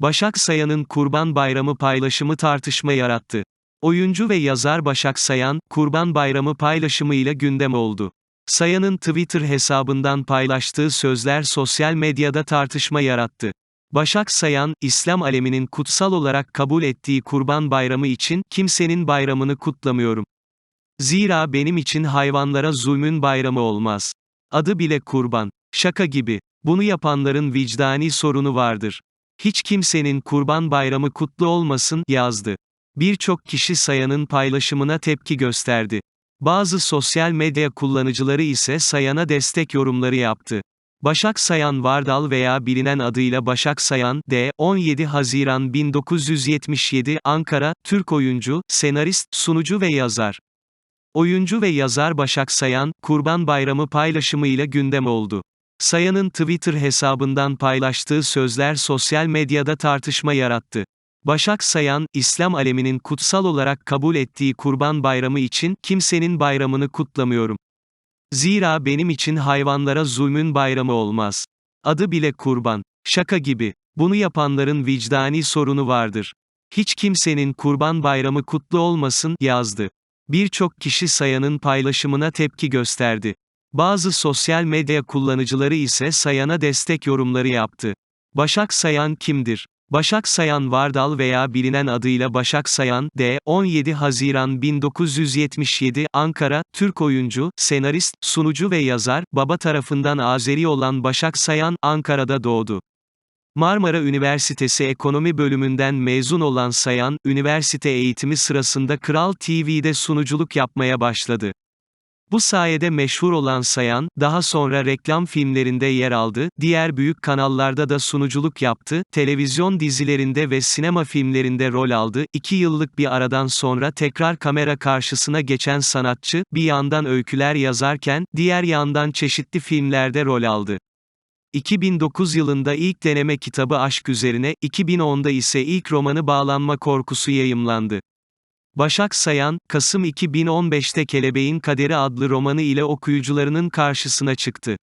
Başak Sayan'ın Kurban Bayramı paylaşımı tartışma yarattı. Oyuncu ve yazar Başak Sayan, Kurban Bayramı paylaşımıyla gündem oldu. Sayan'ın Twitter hesabından paylaştığı sözler sosyal medyada tartışma yarattı. Başak Sayan, İslam aleminin kutsal olarak kabul ettiği Kurban Bayramı için kimsenin bayramını kutlamıyorum. Zira benim için hayvanlara zulmün bayramı olmaz. Adı bile kurban. Şaka gibi. Bunu yapanların vicdani sorunu vardır. Hiç kimsenin kurban bayramı kutlu olmasın, yazdı. Birçok kişi Sayan'ın paylaşımına tepki gösterdi. Bazı sosyal medya kullanıcıları ise Sayan'a destek yorumları yaptı. Başak Sayan Vardal veya bilinen adıyla Başak Sayan, D. 17 Haziran 1977, Ankara, Türk oyuncu, senarist, sunucu ve yazar. Oyuncu ve yazar Başak Sayan, Kurban Bayramı paylaşımıyla gündem oldu. Sayan'ın Twitter hesabından paylaştığı sözler sosyal medyada tartışma yarattı. Başak Sayan, İslam aleminin kutsal olarak kabul ettiği Kurban Bayramı için kimsenin bayramını kutlamıyorum. Zira benim için hayvanlara zulmün bayramı olmaz. Adı bile kurban. Şaka gibi. Bunu yapanların vicdani sorunu vardır. Hiç kimsenin Kurban Bayramı kutlu olmasın, yazdı. Birçok kişi Sayan'ın paylaşımına tepki gösterdi. Bazı sosyal medya kullanıcıları ise Sayan'a destek yorumları yaptı. Başak Sayan kimdir? Başak Sayan Vardal veya bilinen adıyla Başak Sayan, D. 17 Haziran 1977, Ankara, Türk oyuncu, senarist, sunucu ve yazar, baba tarafından Azeri olan Başak Sayan, Ankara'da doğdu. Marmara Üniversitesi Ekonomi bölümünden mezun olan Sayan, üniversite eğitimi sırasında Kral TV'de sunuculuk yapmaya başladı. Bu sayede meşhur olan Sayan, daha sonra reklam filmlerinde yer aldı, diğer büyük kanallarda da sunuculuk yaptı, televizyon dizilerinde ve sinema filmlerinde rol aldı. İki yıllık bir aradan sonra tekrar kamera karşısına geçen sanatçı, bir yandan öyküler yazarken, diğer yandan çeşitli filmlerde rol aldı. 2009 yılında ilk deneme kitabı Aşk Üzerine, 2010'da ise ilk romanı Bağlanma Korkusu yayımlandı. Başak Sayan, Kasım 2015'te Kelebeğin Kaderi adlı romanı ile okuyucularının karşısına çıktı.